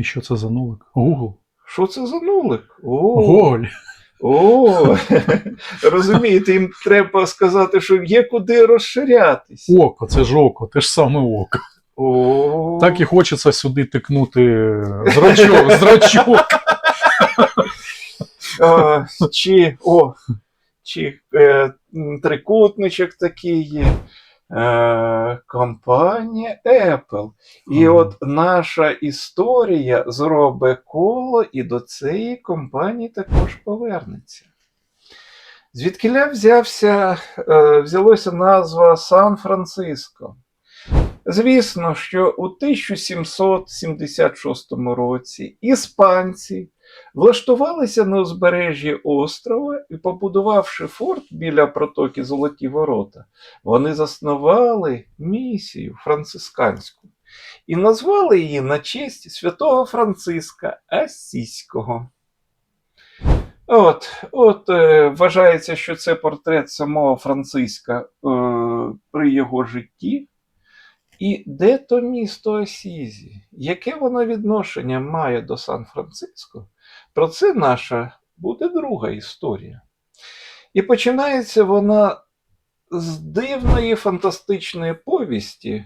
І що це за нулик? Google? Що це за нулик? О, Гоголь. о, розумієте, їм треба сказати, що є куди розширятись. Око, це ж око, те ж саме око. О, Так і хочеться сюди тикнути зрачок, зрачок. А, чи, о, чи е, трикутничок такий є. Е, компанія Apple. І Ага. от наша історія зробить коло і до цієї компанії також повернеться. Звідкиля взявся, е, взялося назва Сан-Франциско. Звісно, що у 1776 році іспанці влаштувалися на узбережжі острова і, побудувавши форт біля протоки Золоті Ворота, вони заснували місію францисканську і назвали її на честь святого Франциска Асіського. От, от е, вважається, що це портрет самого Франциска е, при його житті. І де то місто Асізі? Яке воно відношення має до Сан-Франциско? Про це наша буде друга історія. І починається вона з дивної фантастичної повісті,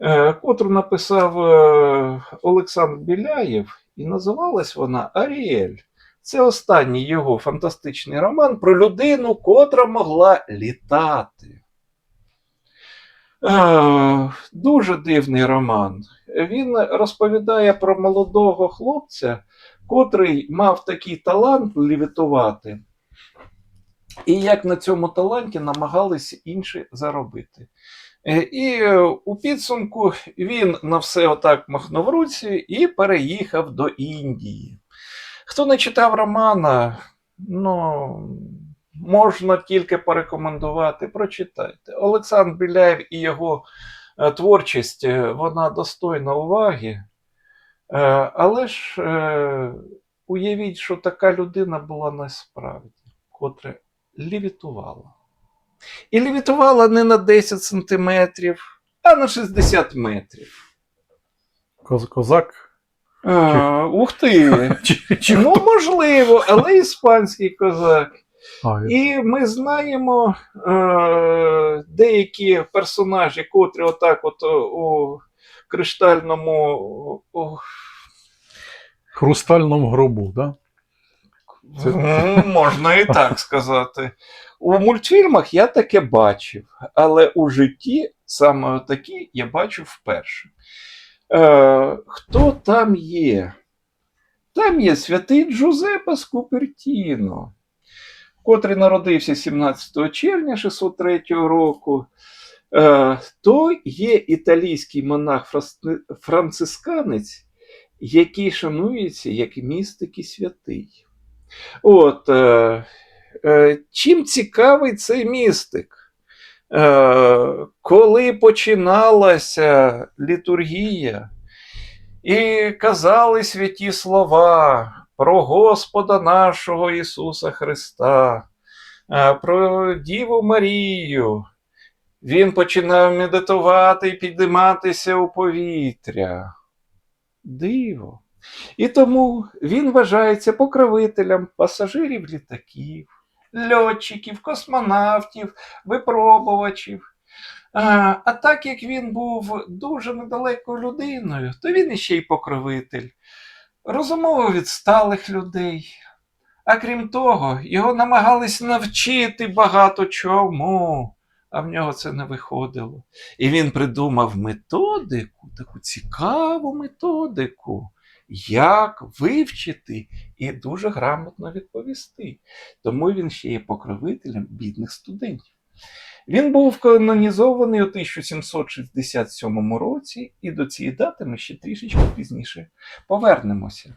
е, котру написав е, Олександр Біляєв, і називалась вона Аріель. Це останній його фантастичний роман про людину, котра могла літати. Е, Дуже дивний роман. Він розповідає про молодого хлопця, котрий мав такий талант лівітувати, і як на цьому таланті намагались інші заробити. Е, І е, у підсумку він на все отак махнув руці і переїхав до Індії. Хто не читав романа, ну, можна тільки порекомендувати, прочитайте. Олександр Біляєв і його е, творчість, вона достойна уваги. Е, Але ж е, уявіть, що така людина була насправді, котра лівітувала. І лівітувала не на 10 сантиметрів, а на 60 метрів. Козак. А, ух ти! Ну, можливо, але іспанський козак. А, І ми знаємо е, деякі персонажі, котрі отак от у криштальному. хрустальному гробу, да? Це- Можна і так сказати. У мультфільмах я таке бачив, але у житті саме такі я бачив вперше. Е, хто там є? Там є святий Джузеппе Скупертіно, котрий народився 17 червня 603 року. Е, то є італійський монах-францисканець, який шанується як містик і святий. От, е, е, чим цікавий цей містик? Коли починалася літургія, і казали святі слова про Господа нашого Ісуса Христа, про Діву Марію, він починав медитувати і підніматися у повітря. Диво. І тому він вважається покровителем пасажирів літаків, льотчиків, космонавтів, випробувачів. А, а так як він був дуже недалекою людиною, то він іще й покровитель, розумово відсталих людей. А крім того, його намагались навчити багато чому, а в нього це не виходило. І він придумав методику, таку цікаву методику, як вивчити і дуже грамотно відповісти. Тому він ще є покровителем бідних студентів. Він був канонізований у 1767 році, і до цієї дати ми ще трішечки пізніше повернемося.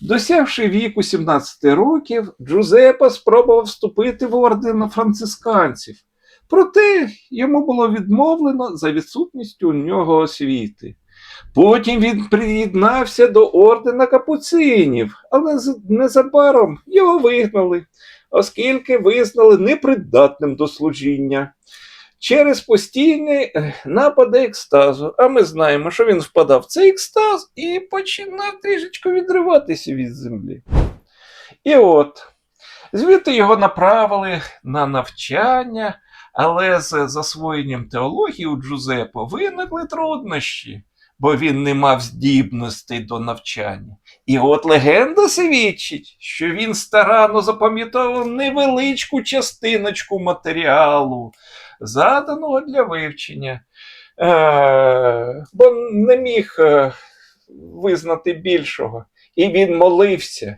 Досягши віку 17 років, Джузеппе спробував вступити в орден францисканців. Проте йому було відмовлено за відсутністю у нього освіти. Потім він приєднався до ордена капуцинів, але незабаром його вигнали, оскільки визнали непридатним до служіння. через постійні е, напади екстазу. А ми знаємо, що він впадав в цей екстаз і починав трішечки відриватися від землі. І от, звідти його направили на навчання, але з засвоєнням теології у Джузеппо виникли труднощі, бо він не мав здібностей до навчання. І от легенда свідчить, що він старанно запам'ятовував невеличку частиночку матеріалу, заданого для вивчення, е, бо не міг е, визнати більшого. І він молився,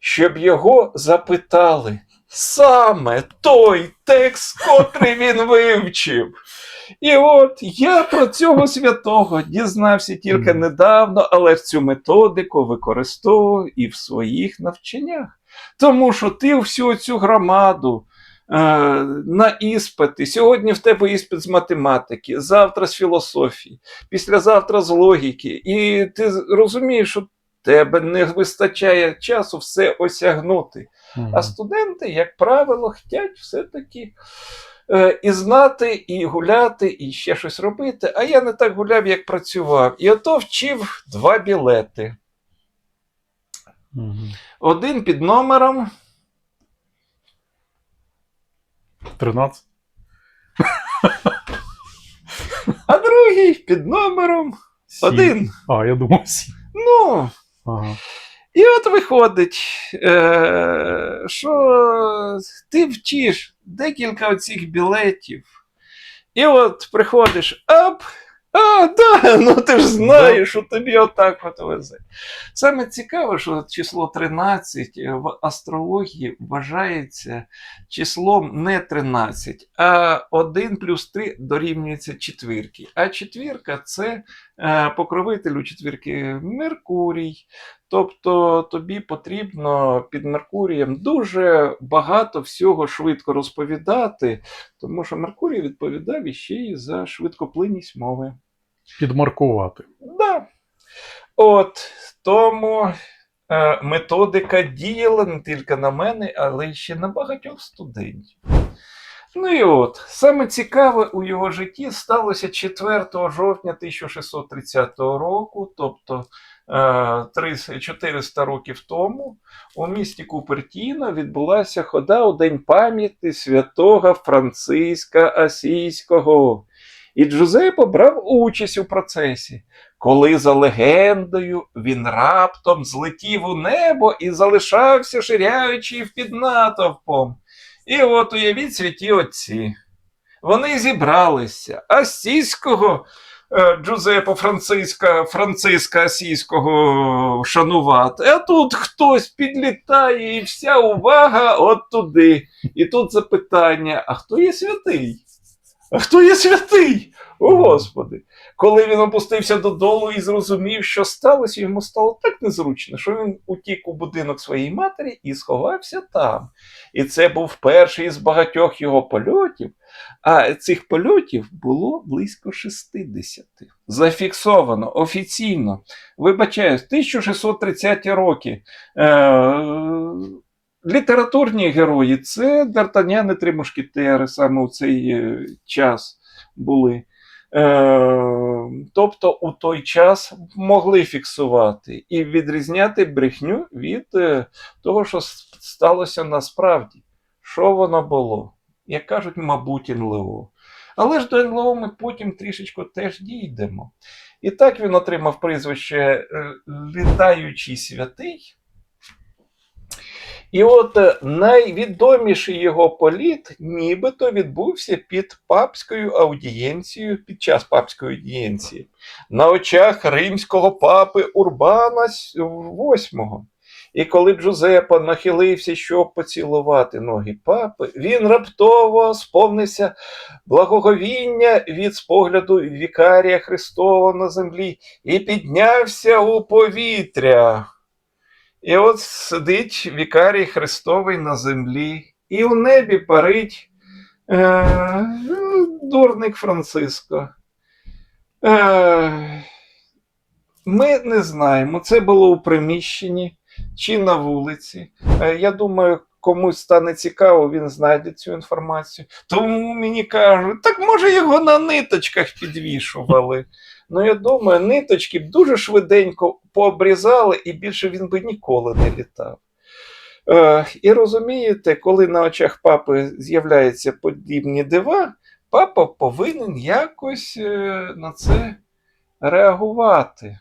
щоб його запитали саме той текст, котрий він вивчив. І от я про цього святого дізнався тільки недавно, але цю методику використовував і в своїх навчаннях. Тому що ти всю цю громаду е, на іспити. Сьогодні в тебе іспит з математики, завтра з філософії, післязавтра з логіки. І ти розумієш, що тебе не вистачає часу все осягнути. Мгм. А студенти, як правило, хочуть все-таки е, і знати, і гуляти, і ще щось робити. А я не так гуляв, як працював. І ото вчив два білети. Мгм. Один під номером 13? а другий під номером Сім. один. А, я думав сім. Ну, Ага. і от виходить, е, що ти вчиш декілька оцих білетів. І от приходиш, ап, а, да, ну ти ж знаєш, що тобі отак от везе. Саме цікаве, що число 13 в астрології вважається числом не 13, а 1 плюс 3 дорівнюється четвірки. А четвірка це покровителю четвірки Меркурій. Тобто тобі потрібно під Меркурієм дуже багато всього швидко розповідати, тому що Меркурій відповідав іще й за швидкоплинність мови. Підмаркувати. Да. От тому е, методика діяла не тільки на мене, але й ще на багатьох студентів. Ну і от, саме цікаве у його житті сталося 4 жовтня 1630 року, тобто е, 300 400 років тому, у місті Купертіно відбулася хода у День пам'яті святого Франциска Асійського. І Джузеппо брав участь у процесі, коли за легендою він раптом злетів у небо і залишався ширяючи під натовпом. І от уявіть святі отці. Вони зібралися Асійського Джузепа Франциска, Франциска Асійського шанувати. А тут хтось підлітає, і вся увага от туди. І тут запитання: а хто є святий? Хто є святий? О Господи! Коли він опустився додолу і зрозумів, що сталося, йому стало так незручно, що він утік у будинок своєї матері і сховався там. І це був перший із багатьох його польотів. А цих польотів було близько 60. Зафіксовано офіційно. Вибачаюсь, 1630 роки. Е- літературні герої це Д'Артаняни три мушкетери саме у цей е, час були. Е, тобто у той час могли фіксувати і відрізняти брехню від е, того, що сталося насправді. Що воно було? Як кажуть, мабуть, НЛО. Але ж до НЛО ми потім трішечки теж дійдемо. І так він отримав прізвище Літаючий святий. І от е, найвідоміший його політ нібито відбувся під папською аудієнцією, під час папської аудієнції, на очах римського папи Урбана VIII. І коли Джузеппо нахилився, щоб поцілувати ноги папи, він раптово сповнився благоговіння від спогляду вікарія Христового на землі і піднявся у повітря. І от сидить вікарій Христовий на землі, і у небі парить е, дурник Франциско. Е, ми не знаємо, це було у приміщенні чи на вулиці. Е, я думаю, комусь стане цікаво, він знайде цю інформацію. Тому мені кажуть, так може його на ниточках підвішували. Ну, я думаю, ниточки б дуже швиденько пообрізали, і більше він би ніколи не літав. Е, і розумієте, коли на очах папи з'являються подібні дива, папа повинен якось е, на це реагувати.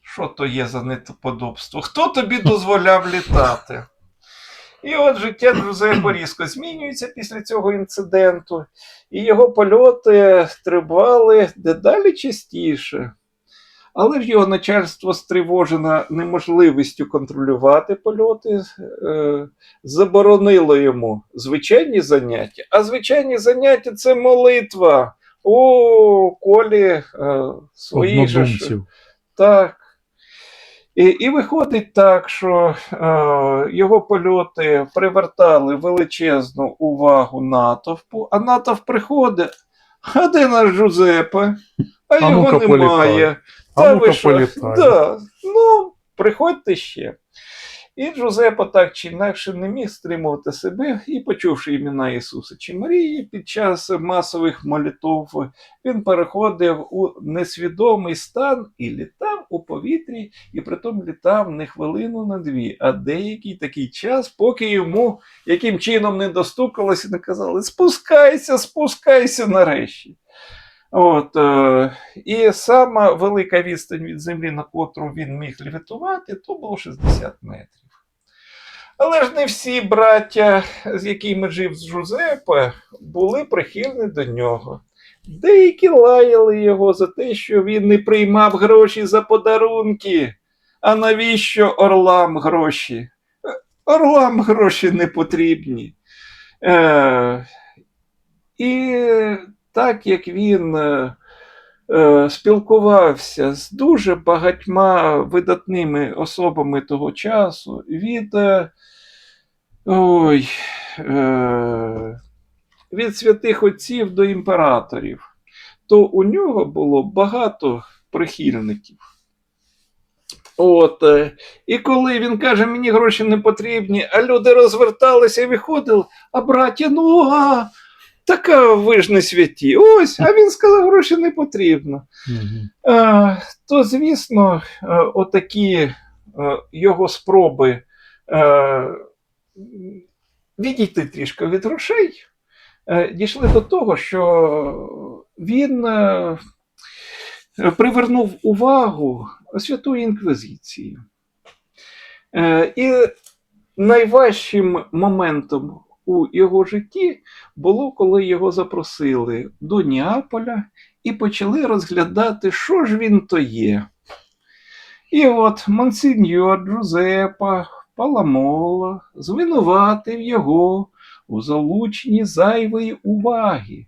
Що то є за неподобство? Хто тобі дозволяв літати? І от життя Джузеппе різко змінюється після цього інциденту, і його польоти тривали дедалі частіше. Але ж його начальство стривожено неможливістю контролювати польоти, е, заборонило йому звичайні заняття. А звичайні заняття це молитва. О, колі е, свої же. ж- Однодумців. так. І, і виходить так, що е, його польоти привертали величезну увагу натовпу, а натовп приходить. А де наш Джузеппе? А, А його немає. Та ви що? Да. Ну, приходьте ще. І Джузеппе так чи інакше не міг стримувати себе і, почувши імена Ісуса чи Марії, під час масових молитов він переходив у несвідомий стан і літав у повітрі, і притом літав не хвилину на дві, а деякий такий час, поки йому яким чином не достукалося, не казали: спускайся, спускайся нарешті. От, е, і сама велика відстань від землі, на котру він міг левітувати, то було 60 метрів. Але ж не всі браття, з якими жив Джузеппе, були прихильні до нього. Деякі лаяли його за те, що він не приймав гроші за подарунки. А навіщо орлам гроші? Орлам гроші не потрібні. Е, і так як він е, е, спілкувався з дуже багатьма видатними особами того часу, від, е, ой, від святих отців до імператорів, то у нього було багато прихильників. От, і коли він каже, мені гроші не потрібні, а люди розверталися і виходили, а браття, ну а така ви ж не святі. Ось, а він сказав, гроші не потрібно. Е, то, звісно, е, отакі е, його спроби е, відійти трішки від грошей е, дійшли до того, що він е, привернув увагу Святої Інквізиції. Е, І найважчим моментом у його житті було, коли його запросили до Неаполя і почали розглядати, що ж він то є. І от монсеньор Джузепа Паламола звинуватив його у залученні зайвої уваги,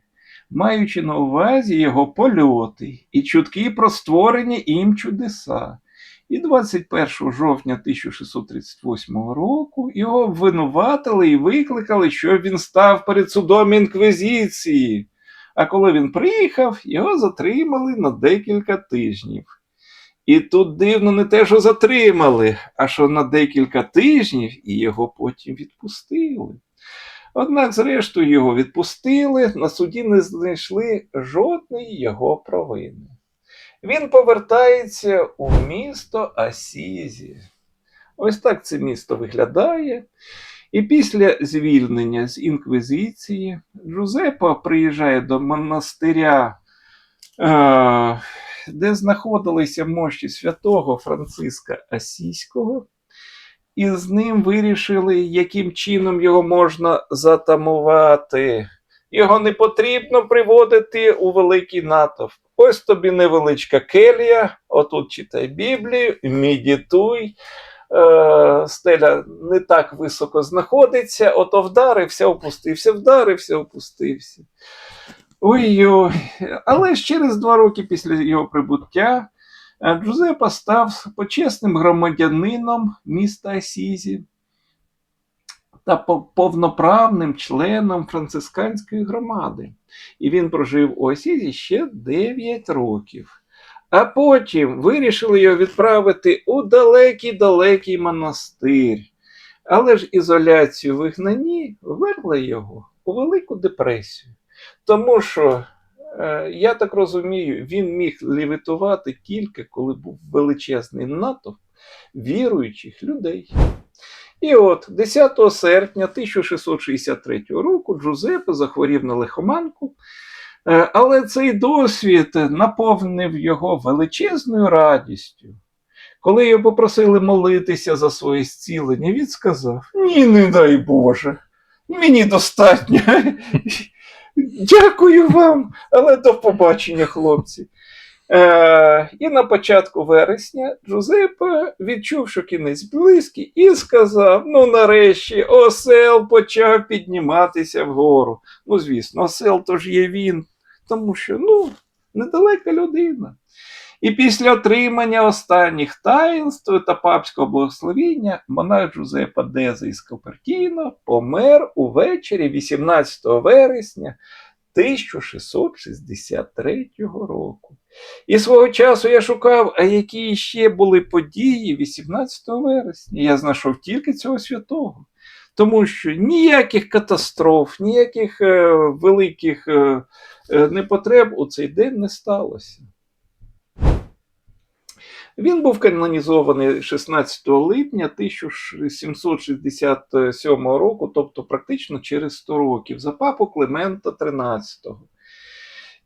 маючи на увазі його польоти і чутки про створення їм чудеса. І 21 жовтня 1638 року його обвинуватили і викликали, що він став перед судом інквізиції. А коли він приїхав, його затримали на декілька тижнів. І тут дивно не те, що затримали, а що на декілька тижнів і його потім відпустили. Однак, зрештою, його відпустили, на суді не знайшли жодної його провини. Він повертається у місто Асізі. Ось так це місто виглядає. І після звільнення з інквізиції Джузеппо приїжджає до монастиря, е, де знаходилися мощі святого Франциска Асійського, і з ним вирішили, яким чином його можна затамувати. Його не потрібно приводити у великий натовп. Ось тобі невеличка келія, отут читай Біблію, медитуй. Е, стеля не так високо знаходиться, ото вдарився, опустився, вдарився, опустився. Ой-ой. Але ж через два роки після його прибуття е, Джузепа став почесним громадянином міста Асізі та повноправним членом францисканської громади. І він прожив у Асізі ще 9 років. А потім вирішили його відправити у далекий-далекий монастир. Але ж ізоляцію в вигнанні ввергла його у Велику депресію. Тому що, е, я так розумію, він міг лівітувати тільки коли був величезний натовп віруючих людей. І от 10 серпня 1663 року Джузеппе захворів на лихоманку, е, але цей досвід наповнив його величезною радістю. Коли його попросили молитися за своє зцілення, він сказав: Ні, не дай Боже, мені достатньо. Дякую вам, але до побачення, хлопці. Е, і на початку вересня Джузеппе відчув, що кінець близький, і сказав: ну, нарешті, осел почав підніматися вгору. Ну, звісно, осел то ж є він, тому що ну, недалека людина. І після отримання останніх таїнств та папського благословіння монах Джузеппе Деза із Копертіно помер увечері 18 вересня 1663 року. І свого часу я шукав, а які ще були події 18 вересня. Я знайшов тільки цього святого. Тому що ніяких катастроф, ніяких е, великих е, е, непотреб у цей день не сталося. Він був канонізований 16 липня 1767 року, тобто практично через 100 років, за папу Климента XIII.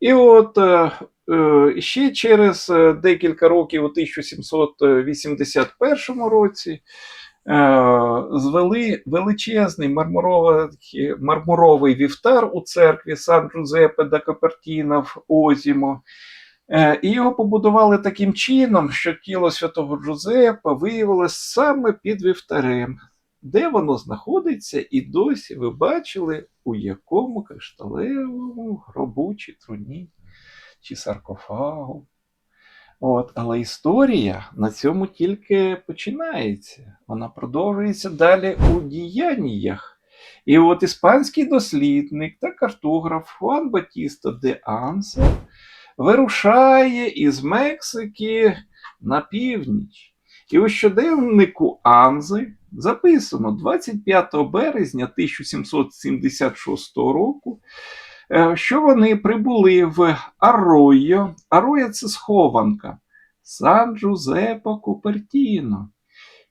І от е, е, ще через е, декілька років, у 1781 році, звели величезний мармуровий, мармуровий вівтар у церкві Сан Джузеппе да Копертіна в Озімо. І його побудували таким чином, що тіло святого Джузеппа виявилось саме під вівтарем, де воно знаходиться, і досі ви бачили, у якому кришталевому гробу чи труні, чи саркофагу. От, але історія на цьому тільки починається. Вона продовжується далі у діяннях. І от іспанський дослідник та картограф Хуан Батіста де Ансе вирушає із Мексики на північ. І у щоденнику Анзи записано 25 березня 1776 року, е, що вони прибули в Аройо. Аройо це схованка Сан Джузеппо Купертіно,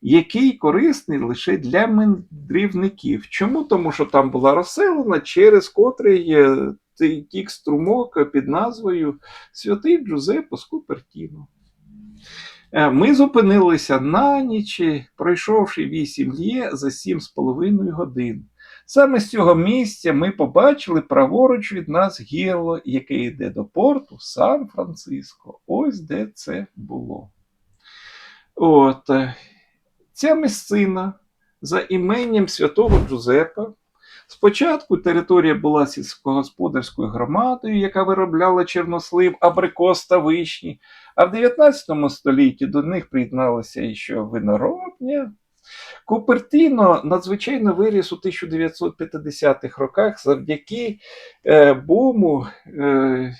який корисний лише для мандрівників. Чому? Тому що там була розселена, через котрий е, тік струмок під назвою Святий Джузеппо з Купертіно. Е, Ми зупинилися на ніч, пройшовши 8 лє за 7,5 годин. Саме з цього місця ми побачили праворуч від нас гірло, яке йде до порту Сан-Франциско. Ось де це було. От. е, Ця місцина за іменням святого Джузеппа. Спочатку територія була сільськогосподарською громадою, яка виробляла чорнослив, абрикос та вишні, а в 19 столітті до них приєдналася іще виноробня. Купертіно надзвичайно виріс у 1950-х роках завдяки е, буму е,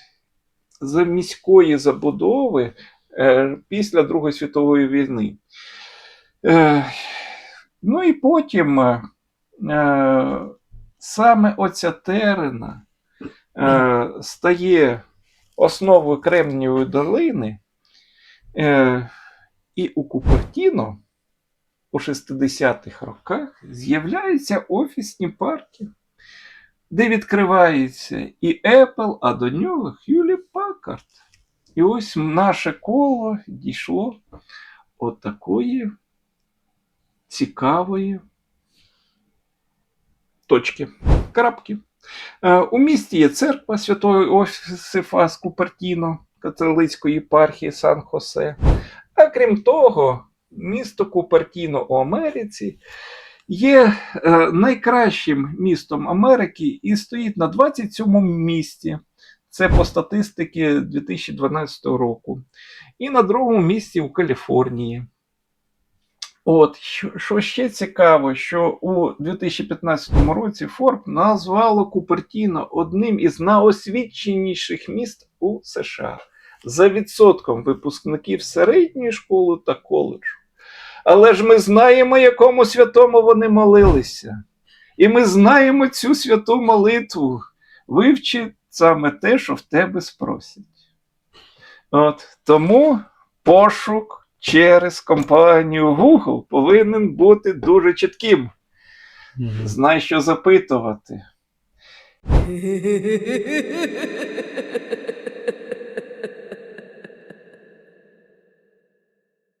за міської забудови е, після Другої світової війни. Ну і потім саме оця терена е, стає основою Кремнієвої долини, е, і у Купертіно у 60-х роках з'являються офісні парки, де відкривається і Apple, а до нього Hewlett Packard. І ось наше коло дійшло от такої цікавої точки, крапки. Е, У місті є церква Святого Осифа з Купертіно, католицької єпархії Сан-Хосе. А крім того, місто Купертіно у Америці є е, найкращим містом Америки і стоїть на 27-му місці. Це по статистики 2012 року. І на другому місці у Каліфорнії. От, що, ще цікаво, що у 2015 році Форб назвало Купертіно одним із найосвіченіших міст у США за відсотком випускників середньої школи та коледжу. Але ж ми знаємо, якому святому вони молилися. І ми знаємо цю святу молитву. Вивчи саме те, що в тебе спросять. От, тому пошук через компанію Google повинен бути дуже чітким. Знай, що запитувати.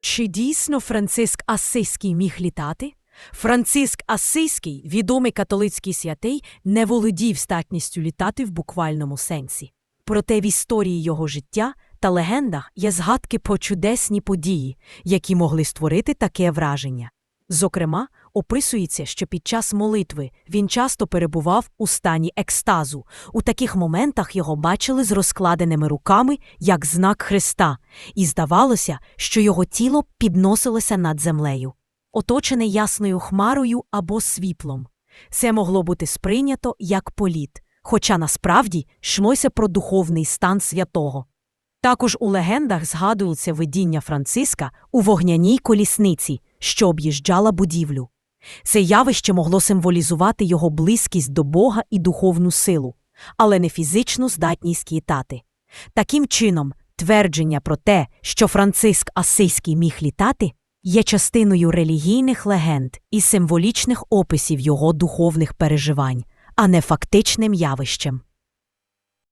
Чи дійсно Франциск Асийський міг літати? Франциск Асийський, відомий католицький святий, не володів статністю літати в буквальному сенсі. Проте в історії його життя та легендах є згадки про чудесні події, які могли створити таке враження. Зокрема, описується, що під час молитви він часто перебував у стані екстазу. У таких моментах його бачили з розкладеними руками як знак Христа, і здавалося, що його тіло підносилося над землею, оточене ясною хмарою або світлом. Це могло бути сприйнято як політ, хоча насправді йшлося про духовний стан святого. Також у легендах згадується видіння Франциска у вогняній колісниці, що об'їжджала будівлю. Це явище могло символізувати його близькість до Бога і духовну силу, але не фізичну здатність літати. Таким чином, твердження про те, що Франциск Асийський міг літати, є частиною релігійних легенд і символічних описів його духовних переживань, а не фактичним явищем.